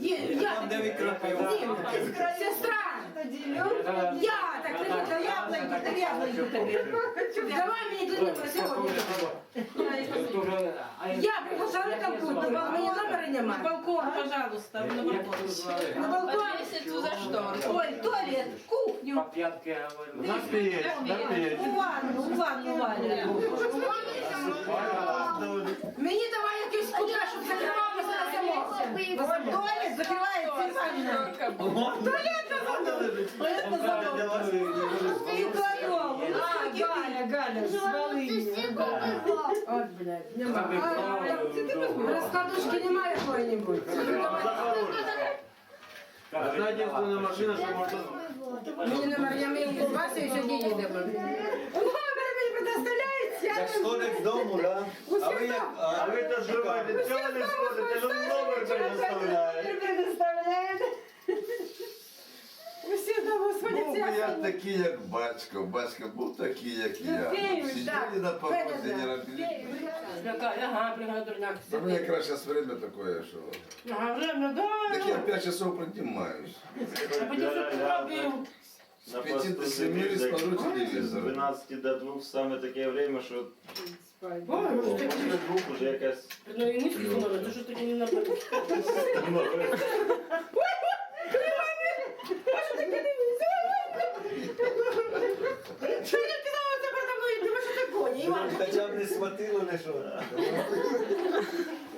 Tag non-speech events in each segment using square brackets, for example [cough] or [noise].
Є, я Там, де так- ви крапива. Діма, Сестра! Я так приїхала, яблоньки, та яблоньки тобі. Давай мені тоді про сьогодні. Я приглашала на компот, мені номера На немає. балкон, пожалуйста, на балкон. На балкон. Повесить за шторку. Ой, туалет, кухню. П'ятки говорю. На печь, на печь. У ванну, у ванну, Валя. Мені давай якийсь кутра, щоб закривалося на замок. Туалет закривається, Іванна. Туалет на замок. І в кладову. А, Галя, Галя, звали. От, блядь, немає. Розкладушки немає якої-небудь. Одна единственная машина, что можно... Мені номер, я мені Вася і сьогодні їдемо. Предоставляється. Как столик дому, да? А ви як? А ви то живете, чого не сходите? Ну номер предоставляє. Предоставляє. Усі дома Був би я такий, як батько. Батько був такий, як я. Вірю, так. Сиділи на порозі, не робили. Ага, пригай дурняк. А мені якраз зараз время такое, що... Ага, время, да. Так я 5 часов поднимаюсь. А потім що ти робив? С 5 до 7 смотрю телевизор. 12 до 2 саме таке время, що Ой, після двох уже якась Ну і мислі знову, то що тоді не нападеш. Що я казала це передо мною? Ти що ти коні, Іван? Хоча б не схватило, не що.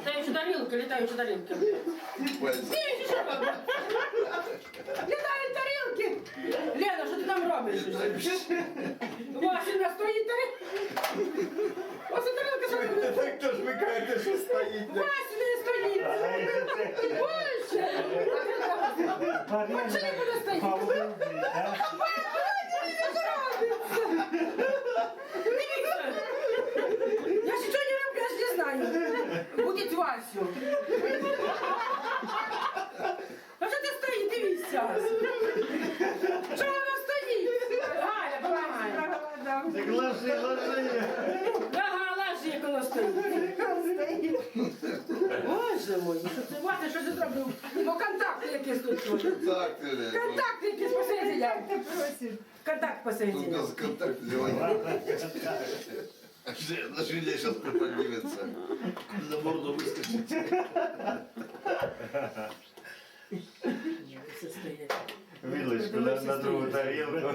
Літаючі тарілки, літаючі тарілки. Літають там робиш? Вася, стоїть тарілка. Ось тарілка, що ти робиш? Так то ж ви кажете, що стоїть. Вася не стоїть. Більше. Більше не буде стоїти. Так ложи, ложи. Ага, ложи, як вона стоїть. Боже мой, що це Вася, що ти зробив? Бо контакти якісь тут. будуть. Так, ти не. Контакти якісь посередині. Контакт посередині. Тут нас контакт взяла. На жиле сейчас приподнимется. На морду выскочит. Все стоять. вилочку на, на другу тарілку.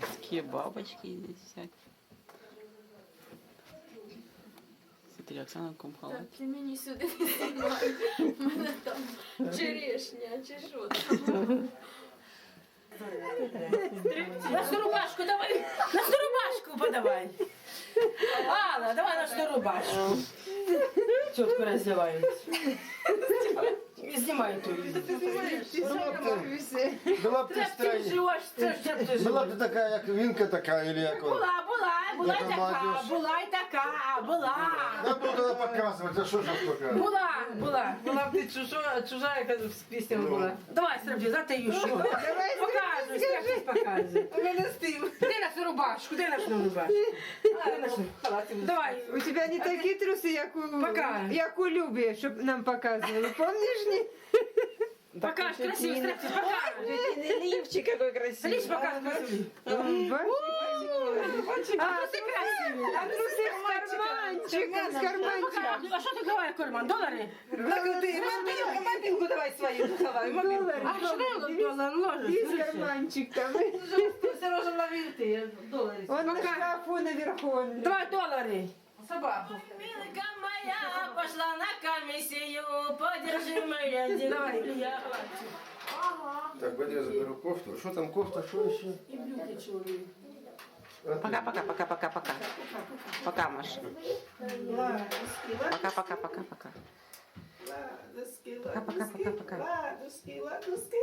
Такие бабочки здесь всякие. Смотри, Оксана в каком халате. Ти мені сюди не знімай. У мене там черешня, чи що там. Нашу рубашку давай. Нашу рубашку подавай. Алла, давай нашу рубашку. Тетку раздевают. Снимай ту. Була б ти Тряпки странні. живеш, це ж тряпки живеш. Була б ти така, як вінка така, или як вона. Була, була, була й Яка така, молодіж. була й така, була. Я буду тоді показувати, а що ж показувати? Була, була. Була б ти чужа, чужа, яка з піснею була. Давай, Срабді, затаю що. Показуй, тряпки показуй. У мене з тим. Де нашу рубашку, де нашу рубашку? Де [laughs] нашу? Давай. У тебя не такие трусы, як у, Пока. як у Любі, щоб нам показували. Помниш, ні? Покаж, красиво, Срабді, покаж. Лівчик який красивий. Лишь показ, красивый. А, Ти красивий. а труси з карманчиком, з карманчиком. А що ти ховає карман? Долари? Так, ти мобілку, мобілку давай свою заховай. Мобілку. Долар, А що ти долар Весь ложиш? карманчик там. Сережа ловив ти, долари. Он на шкафу наверху. он. Давай долари. Собаку. Милка моя пошла на комиссию, подержи моя Давай. Я Так, пойди я заберу кофту. Що там кофта, що ще? И брюки чули. Пока, пока, пока, пока, пока. Пока, Маша. Пока, пока, пока, пока. Пока, пока, пока, пока. Ладушки, ладушки.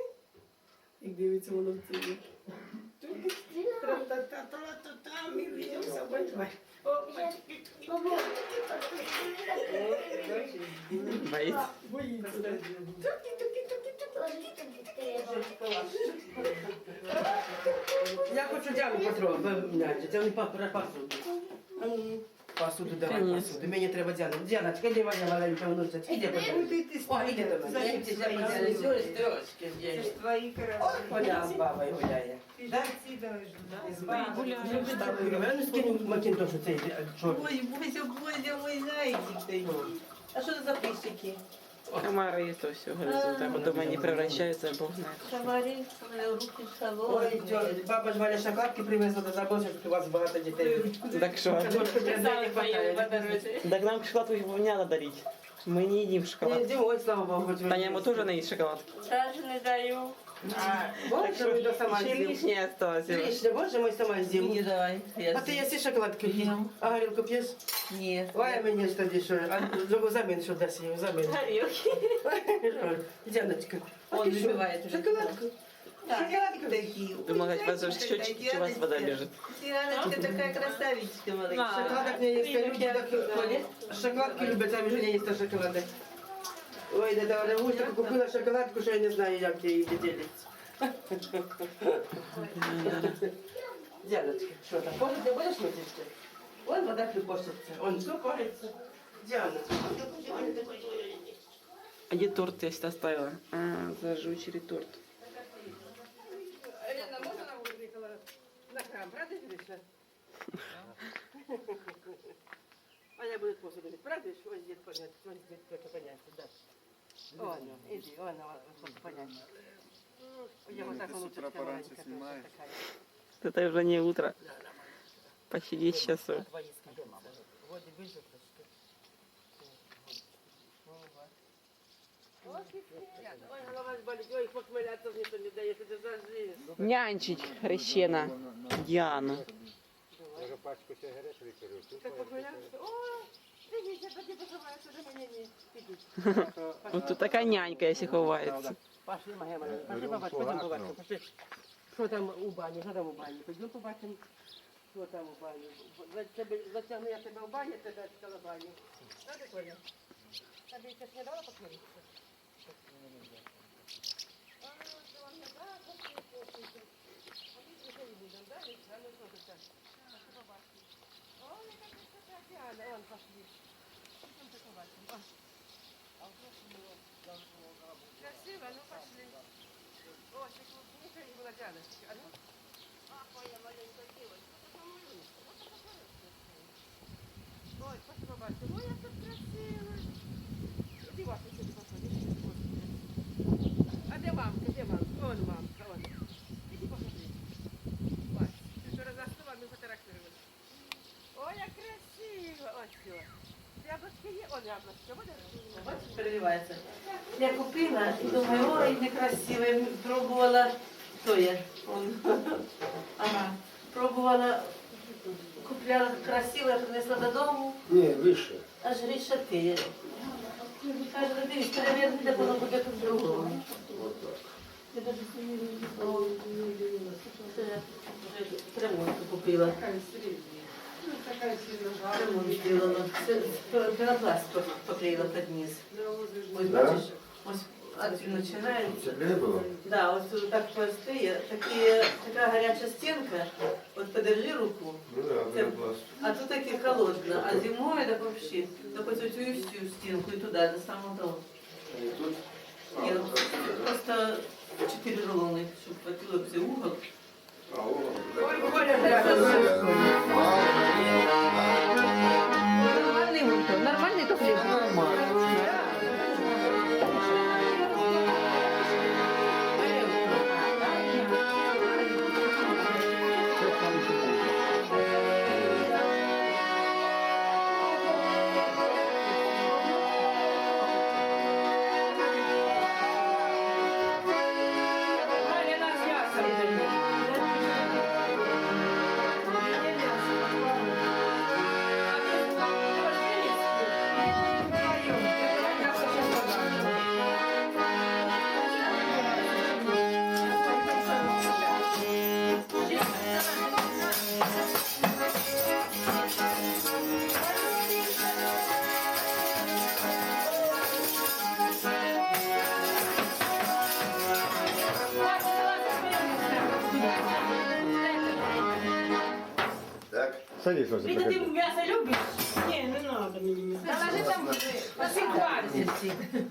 Як дивиться воно в тілі. Тра-та-та-та-та-та, ми в'їмося, бачимо. О, Боится. Я Я хочу Діану потрогати. Це не папа посуду. Посуду давай, Конечно. посуду. Мені треба Діану. Діаночка, іди моя маленька внуця. Іди, пожалуйста. О, іди до мене. Іди, Діана, Діана, строчки Це ж здесь. твої корови. Оля з бабою гуляє. Ти ж всі должна. Ну, скинь Макінтош цей чорний. Ой, Бозя, Бозя, мой зайчик такий. А що це за писики? Комары и то все грызут, а потом они превращаются, бог знает. Комарі, у мене руки Ой, холодні. тьо- баба ж Валя шоколадки привезла до забору, що у вас багато дітей. Так что? Картошку для не хватає. Так нам шоколадку его не надо дарить. Мы не едим Ні, шоколад. Дімой, слава Богу, хоч ви Таня не ему їсте. тоже наесть шоколадки. Теж не даю. Боже, ми до сама Еще з'їм. лишнее осталось. Лишня, боже мой, сама з'їм. Ні, давай. А ти їси шоколадку? Їм. А горілку п'єш? Ні. Ой, а мені ж тоді що? А зробу замін, що дасть їй, замін. [laughs] Дяночка. а Он ти що? вибиває дуже. Шоколадку. Шоколадка такі. Думала, у вас уже счетчики, у вас вода лежит. Тираночка така красавичка маленька. Шоколадок не їсти, люди так шоколадки люблять, а вже не їсти шоколадок. Ой, да да, Гуся купила шоколадку, що я не знаю, як її виділиться. Дяночка, що там, може, ти будеш митися? Вон вода припоситься, он все пориться. Діана. А где торт я сюда оставила? А, зажучий торт. Елена, можна на вулиці на храм, правда, Гриша? Аня [laughs] буде посуду мити, правда? ж? Ось дід понять, ось дід хоче понять, да. О, ну, іди, о, ну, хоче понять. Я вот так С утра лучше пораньше снимаешь. Это уже не утро. Почти 10 часов. Вот и выжил трошки. Ой, голова болить, ой, похмеляться ніхто не дає, це за жизнь. Нянчить хрещена Диану. Так похмелятися, о, дивіться, тоді поховається до мене, ні, підіть. Вот тут такая нянька, если ховается. Пошли, моя маленька, пошли побачимо, пойдемо побачимо, пошли. Що там у бані, що там у бані? Пойдемо побачимо, що там у бані. За тебе- Затягну я тебе в баню, тебе відкала баню. Так, Коля? Тобі якось не дала посмотреться? Красиво, ну пошли. О, сейчас клубника и была Дианочка. А ну? Ах, моя маленькая девочка, это самая Ой, пошли побачим. Ой, як тут красиво. Иди, Вася, сюда посмотри. А где мамка, где мамка? Вон мамка, вон. Иди посмотри. Вася, ты что, разостыла, мы фотографировали. Ой, як красиво. Ой, все. переливається. Я купила і думаю, ой, некрасиве. Пробувала хто я. Ага. Пробувала, купляла красиве, принесла додому. Ні, вище. Аж рішати. Каже, дивись, переверни, де воно буде тут другого. Це ремонт купила. Ремонт зробила. Це пенопласт поклеїла під низ. Ось Да? бачиш, ось отсюда починається. Це де було? Да, вот тут так простые, такие, такая горячая стенка, вот подержи руку, Ну да, Це- пенопласт. а тут таки холодно, а зимой так вообще, так вот эту и всю стенку и туда, до самого того. І тут? А, Нет, так. просто четыре рулона, чтобы хватило все угол. Садись, Вася, Вітя, ти м'ясо любиш? Ні, не треба мені м'ясо. Положи там посипарці.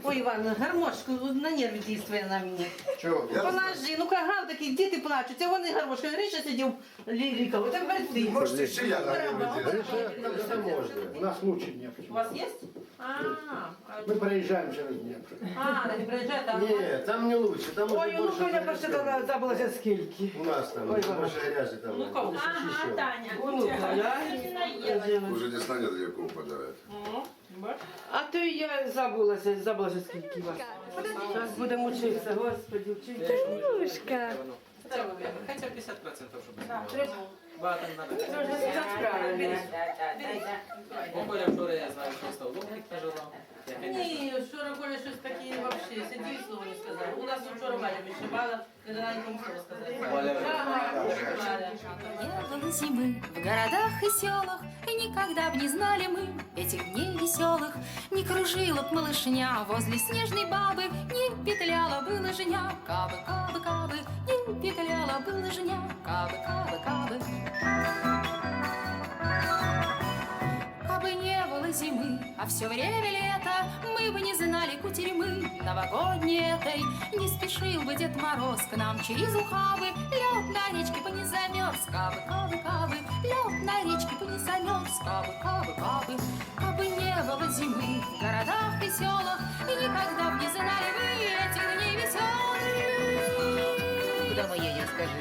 Ой, Іван, гармошку на нерви дійствує на мені. Чого? Положи, ну ка грав такий, діти плачуть, цього не гармошка. Гриша сидів, лірикав, так ти. Можете ще я на Гриша, це можна. У нас лучше нет. У вас є? А, Ми переїжджаємо через Дніпро. а, не приїжджайте, а Ні, там не лучше, там Ой, уже ну більше Коля просто грязі. забулася скільки. У нас там Ой, більше Ваня. грязі там. Ну, кого? Ага, Таня. Ну, я... Уже не станет яку подарити. А то і я забулася, забулася скільки вас. Зараз будемо вчитися, господи, вчитися. Танюшка. Хотя 50% щоб Так, було. треба. Багато не надо. Це вже все правильно. Бо Коля вчора я знаю, що став наживав. Я, конечно, Ні, вчора Коля щось таке вообще сидів і слова не сказав. У нас вчора Валя вишивала, не дала нікому слова сказати. Валя Ага, Валя. Не было зимы в городах и селах, И никогда б не знали мы этих дней веселых. Не кружила б малышня возле снежной бабы, Не петляла бы лыжня, кабы, кабы, кабы, Не петляла бы лыжня, кабы, кабы, кабы. Кабы не было зимы, а все время лето, Мы бы не знали кутерьмы новогодней этой. Не спешил бы Дед Мороз к нам через ухабы, Лед на речке бы не замерз, кабы, кабы, кабы, Лед на речке бы не замерз, кабы, кабы, кабы. Кабы не было зимы в городах и селах, И никогда б не знали вы этих дней веселых. Куда мы едем, скажи?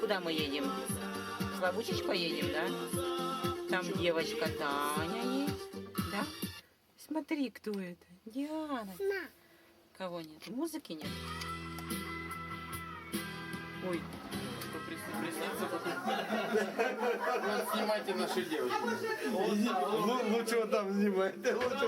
Куда мы едем? В Славутич поедем, да? Там девочка Таня есть, да? Смотри, кто это. Диана. Кого нет? Музыки нет? Ой, Знімайте наші дівчатки. Ну, лучше там знімайте, лучше.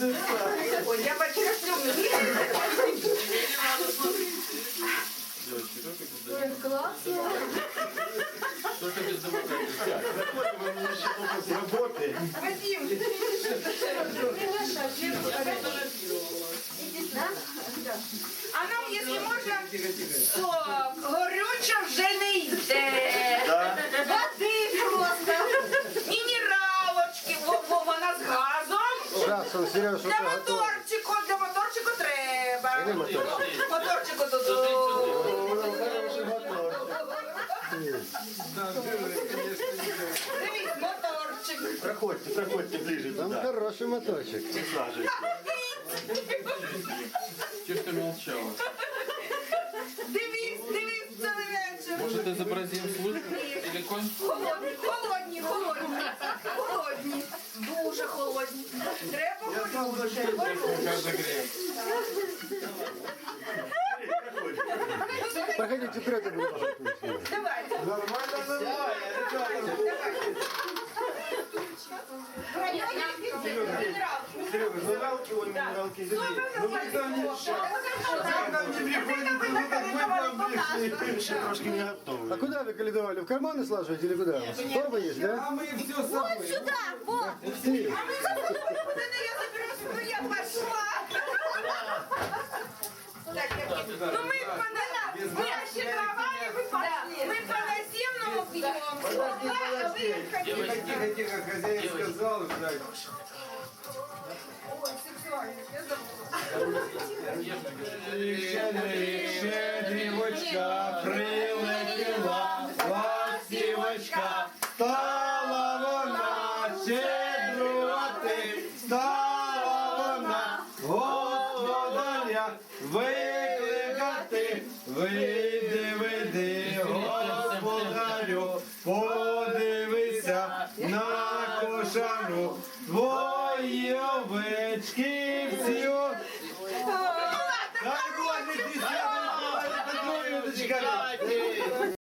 Ой, я бачу, Только без домогательства. Работы. А нам, якщо можна, сок, горюче вже не йде. Да. Води просто. Мінералочки, во, во, вона з газом. Зараз, он, Серега, що Для ти готовий? моторчику, для моторчику треба. Іди, моторчик. Моторчику туди. Дивись, моторчик. Проходьте, проходьте ближе Там туда. хороший моточек. Присаживайтесь. Чего ж ты молчала? Дивись, дивись, цілий вечір. Может, изобразим службу? Или конь? Холодні, холодні, холодні. Холодні. Дуже холодні. Треба. Проходите вперед, я буду вашу Давайте. Нормально, нормально, ой, минералки. Ну приходите, ну мы трошки не готовы. А куда вы калидовали? В карманы слаживаете или куда? Торба есть, да? Ух ты! Я пошла. Так, я- ну мы по на- мы ощетровали, вы пошли. Мы по наземному пьем. А вы хотите- Тихо, тихо, хозяин сказал, ждать. Ой, сексуально, я забыла. Щедрівочка прилетіла, ластівочка, стала